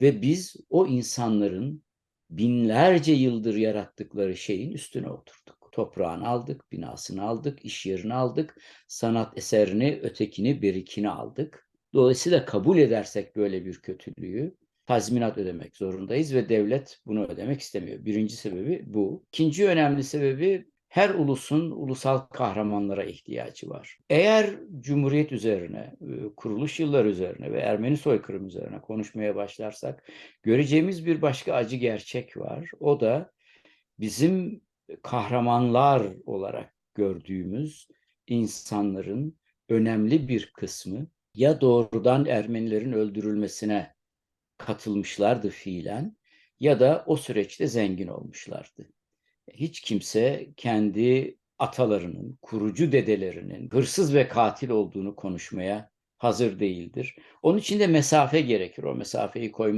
Ve biz o insanların binlerce yıldır yarattıkları şeyin üstüne oturduk. Toprağını aldık, binasını aldık, iş yerini aldık, sanat eserini, ötekini, berikini aldık. Dolayısıyla kabul edersek böyle bir kötülüğü tazminat ödemek zorundayız ve devlet bunu ödemek istemiyor. Birinci sebebi bu. İkinci önemli sebebi her ulusun ulusal kahramanlara ihtiyacı var. Eğer Cumhuriyet üzerine, e, kuruluş yılları üzerine ve Ermeni soykırım üzerine konuşmaya başlarsak göreceğimiz bir başka acı gerçek var. O da bizim kahramanlar olarak gördüğümüz insanların önemli bir kısmı ya doğrudan Ermenilerin öldürülmesine katılmışlardı fiilen ya da o süreçte zengin olmuşlardı. Hiç kimse kendi atalarının, kurucu dedelerinin hırsız ve katil olduğunu konuşmaya hazır değildir. Onun için de mesafe gerekir. O mesafeyi koymak